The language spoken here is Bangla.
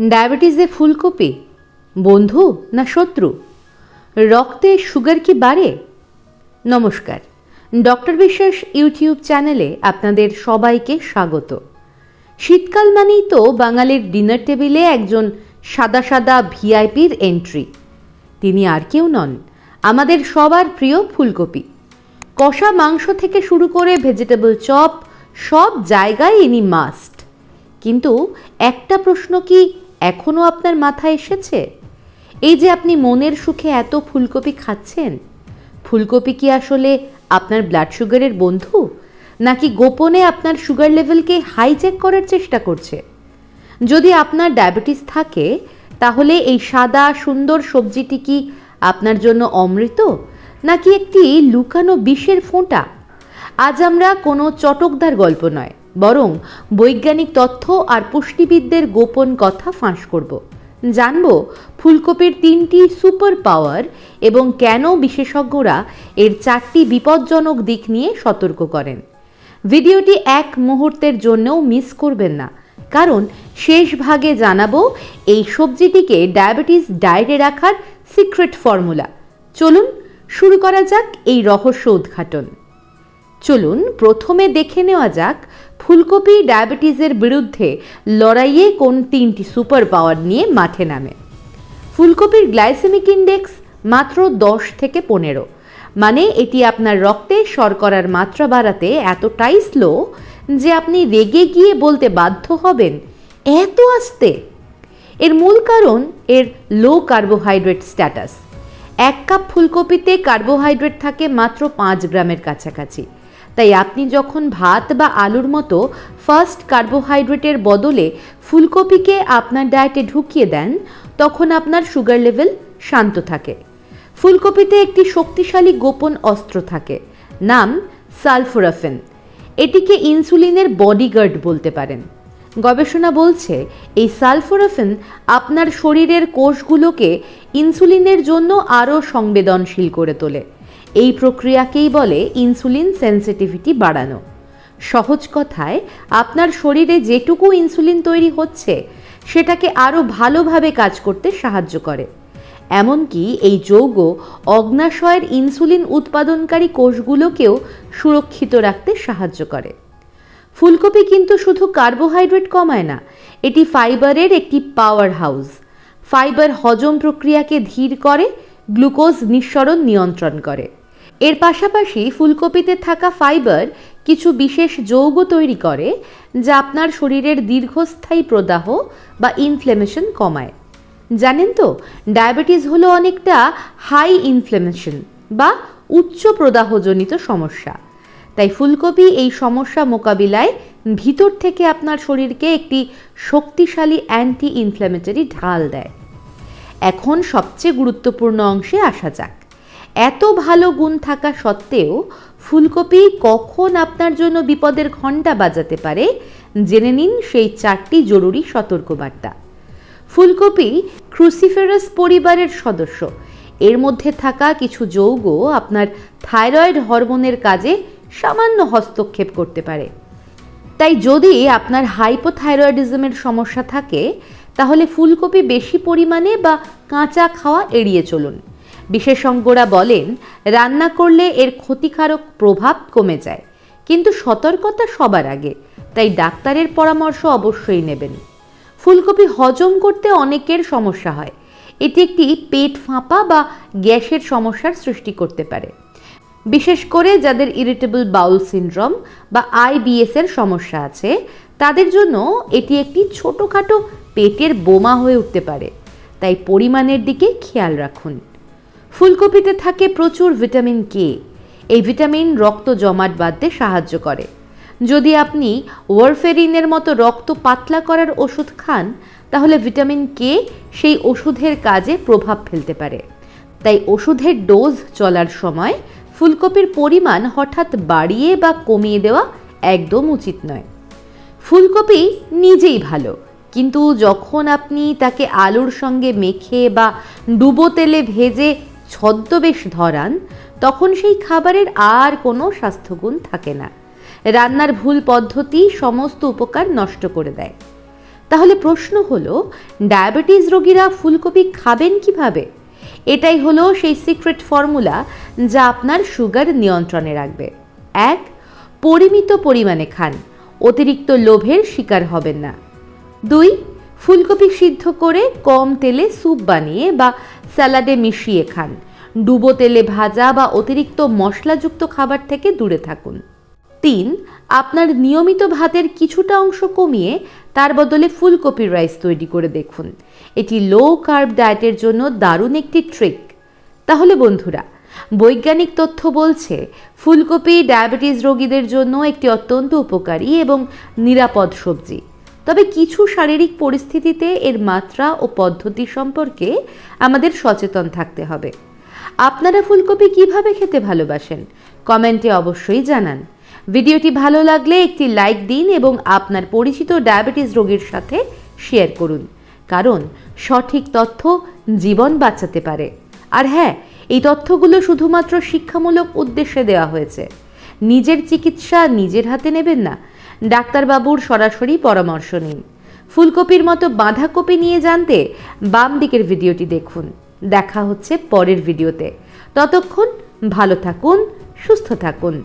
ডায়াবেটিসে ফুলকপি? বন্ধু না শত্রু? রক্তে সুগার কি বাড়ে? নমস্কার। ডক্টর বিশ্বাস ইউটিউব চ্যানেলে আপনাদের সবাইকে স্বাগত। শীতকাল মানেই তো বাঙালির ডিনার টেবিলে একজন সাদা সাদা ভিআইপির এন্ট্রি। তিনি আর কেউ নন, আমাদের সবার প্রিয় ফুলকপি। কষা মাংস থেকে শুরু করে ভেজিটেবল চপ, সব জায়গায় ইনি মাস্ট। কিন্তু একটা প্রশ্ন কি এখনও আপনার মাথায় এসেছে? এই যে আপনি মনের সুখে এত ফুলকপি খাচ্ছেন, ফুলকপি কি আসলে আপনার ব্লাড সুগারের বন্ধু? নাকি গোপনে আপনার সুগার লেভেলকে হাইচেক করার চেষ্টা করছে? যদি আপনার ডায়াবেটিস থাকে, তাহলে এই সাদা, সুন্দর সবজিটি কি আপনার জন্য অমৃত, নাকি একটি লুকানো বিষের ফোঁটা? আজ আমরা কোনো চটকদার গল্প নয়। বরং বৈজ্ঞানিক তথ্য আর পুষ্টিবিদদের গোপন কথা ফাঁস করব। জানব ফুলকপির তিনটি সুপার পাওয়ার এবং কেন বিশেষজ্ঞরা এর চারটি বিপজ্জনক দিক নিয়ে সতর্ক করেন। ভিডিওটি এক মুহূর্তের জন্যও মিস করবেন না। কারণ শেষ ভাগে জানাব এই সবজিটিকে ডায়াবেটিস ডায়েটে রাখার সিক্রেট ফর্মুলা। চলুন, শুরু করা যাক এই রহস্য উদ্ঘাটন। চলুন প্রথমে দেখে নেওয়া যাক, ফুলকপি ডায়াবেটিসের বিরুদ্ধে লড়াইয়ে কোন তিনটি সুপার পাওয়ার নিয়ে মাঠে নামে। ফুলকপির গ্লাইসেমিক ইন্ডেক্স মাত্র দশ থেকে পনেরো। মানে এটি আপনার রক্তে শর্করার মাত্রা বাড়াতে এতটাই স্লো যে আপনি রেগে গিয়ে বলতে বাধ্য হবেন, এত আস্তে? এর মূল কারণ এর লো কার্বোহাইড্রেট স্ট্যাটাস এক কাপ ফুলকপিতে কার্বোহাইড্রেট থাকে মাত্র পাঁচ গ্রামের কাছাকাছি। তাই আপনি যখন ভাত বা আলুর মতো ফার্স্ট কার্বোহাইড্রেটের বদলে ফুলকপিকে আপনার ডায়েটে ঢুকিয়ে দেন, তখন আপনার সুগার লেভেল শান্ত থাকে। ফুলকপিতে একটি শক্তিশালী গোপন অস্ত্র থাকে, নাম সালফোরাফেন। এটিকে ইনসুলিনের বডিগার্ড বলতে পারেন। গবেষণা বলছে, এই সালফোরাফেন আপনার শরীরের কোষগুলোকে ইনসুলিনের জন্য আরও সংবেদনশীল করে তোলে। এই প্রক্রিয়াকেই বলে ইনসুলিন সেন্সিটিভিটি বাড়ানো। সহজ কথায়, আপনার শরীরে যেটুকু ইনসুলিন তৈরি হচ্ছে, সেটাকে আরও ভালোভাবে কাজ করতে সাহায্য করে। এমনকি এই যৌগ অগ্নাশয়ের ইনসুলিন উৎপাদনকারী কোষগুলোকেও সুরক্ষিত রাখতে সাহায্য করে। ফুলকপি কিন্তু শুধু কার্বোহাইড্রেট কমায় না, এটি ফাইবারের একটি পাওয়ার হাউস ফাইবার হজম প্রক্রিয়াকে ধীর করে, গ্লুকোজ নিঃসরণ নিয়ন্ত্রণ করে। এর পাশাপাশি ফুলকপিতে থাকা ফাইবার কিছু বিশেষ যৌগ তৈরি করে, যা আপনার শরীরের দীর্ঘস্থায়ী প্রদাহ বা ইনফ্লেমেশন কমায়। জানেন তো, ডায়াবেটিস হলো অনেকটা হাই ইনফ্লেমেশন বা উচ্চ প্রদাহজনিত সমস্যা। তাই ফুলকপি এই সমস্যা মোকাবিলায় ভিতর থেকে আপনার শরীরকে একটি শক্তিশালী অ্যান্টি ইনফ্ল্যামেটরি ঢাল দেয়। এখন সবচেয়ে গুরুত্বপূর্ণ অংশে আসা যাক। এত ভালো গুণ থাকা সত্ত্বেও ফুলকপি কখন আপনার জন্য বিপদের ঘণ্টা বাজাতে পারে, জেনে নিন সেই চারটি জরুরি সতর্কবার্তা। ফুলকপি ক্রুসিফেরাস পরিবারের সদস্য। এর মধ্যে থাকা কিছু যৌগ আপনার থাইরয়েড হরমোনের কাজে সামান্য হস্তক্ষেপ করতে পারে। তাই যদি আপনার হাইপোথাইরয়েডিজমের সমস্যা থাকে, তাহলে ফুলকপি বেশি পরিমাণে বা কাঁচা খাওয়া এড়িয়ে চলুন। বিশেষজ্ঞরা বলেন, রান্না করলে এর ক্ষতিকারক প্রভাব কমে যায়। কিন্তু সতর্কতা সবার আগে, তাই ডাক্তারের পরামর্শ অবশ্যই নেবেন। ফুলকপি হজম করতে অনেকের সমস্যা হয়। এটি একটি পেট ফাঁপা বা গ্যাসের সমস্যার সৃষ্টি করতে পারে। বিশেষ করে যাদের ইরিটেবল বাউল সিনড্রোম বা আইবিএস এর সমস্যা আছে, তাদের জন্য এটি একটি ছোটোখাটো পেটের বোমা হয়ে উঠতে পারে। তাই পরিমাণের দিকে খেয়াল রাখুন। ফুলকপিতে থাকে প্রচুর ভিটামিন কে। এই ভিটামিন রক্ত জমাট বাঁধতে সাহায্য করে। যদি আপনি ওয়ারফেরিনের মতো রক্ত পাতলা করার ওষুধ খান, তাহলে ভিটামিন কে সেই ওষুধের কাজে প্রভাব ফেলতে পারে। তাই ওষুধের ডোজ চলার সময় ফুলকপির পরিমাণ হঠাৎ বাড়িয়ে বা কমিয়ে দেওয়া একদম উচিত নয়। ফুলকপি নিজেই ভালো, কিন্তু যখন আপনি তাকে আলুর সঙ্গে মেখে বা ডুবো তেলে ভেজে ছদ্মবেশ ধরান, তখন সেই খাবারের আর কোনো স্বাস্থ্যগুণ থাকে না। রান্নার ভুল পদ্ধতি সমস্ত উপকার নষ্ট করে দেয়। তাহলে প্রশ্ন হলো, ডায়াবেটিস রোগীরা ফুলকপি খাবেন কীভাবে? এটাই হলো সেই সিক্রেট ফর্মুলা যা আপনার সুগার নিয়ন্ত্রণে রাখবে। এক, পরিমিত পরিমাণে খান, অতিরিক্ত লোভের শিকার হবেন না। দুই ফুলকপি সিদ্ধ করে কম তেলে স্যুপ বানিয়ে বা স্যালাডে মিশিয়ে খান। ডুবো তেলে ভাজা বা অতিরিক্ত মশলাযুক্ত খাবার থেকে দূরে থাকুন। তিন, আপনার নিয়মিত ভাতের কিছুটা অংশ কমিয়ে তার বদলে ফুলকপির রাইস তৈরি করে দেখুন। এটি লো কার্ব ডায়েটের জন্য দারুণ একটি ট্রিক তাহলে বন্ধুরা, বৈজ্ঞানিক তথ্য বলছে, ফুলকপি ডায়াবেটিস রোগীদের জন্য একটি অত্যন্ত উপকারী এবং নিরাপদ সবজি। তবে কিছু শারীরিক পরিস্থিতিতে এর মাত্রা ও পদ্ধতি সম্পর্কে আমাদের সচেতন থাকতে হবে। আপনারা ফুলকপি কীভাবে খেতে ভালোবাসেন? কমেন্টে অবশ্যই জানান। ভিডিওটি ভালো লাগলে একটি লাইক দিন এবং আপনার পরিচিত ডায়াবেটিস রোগীর সাথে শেয়ার করুন। কারণ সঠিক তথ্য জীবন বাঁচাতে পারে। আর হ্যাঁ এই তথ্যগুলো শুধুমাত্র শিক্ষামূলক উদ্দেশ্যে দেওয়া হয়েছে। নিজের চিকিৎসা নিজের হাতে নেবেন না ডাক্তারবাবুর সরাসরি পরামর্শ নিন। ফুলকপির মতো বাঁধাকপি নিয়ে জানতে বাম দিকের ভিডিওটি দেখুন। দেখা হচ্ছে পরের ভিডিওতে। ততক্ষণ ভালো থাকুন, সুস্থ থাকুন।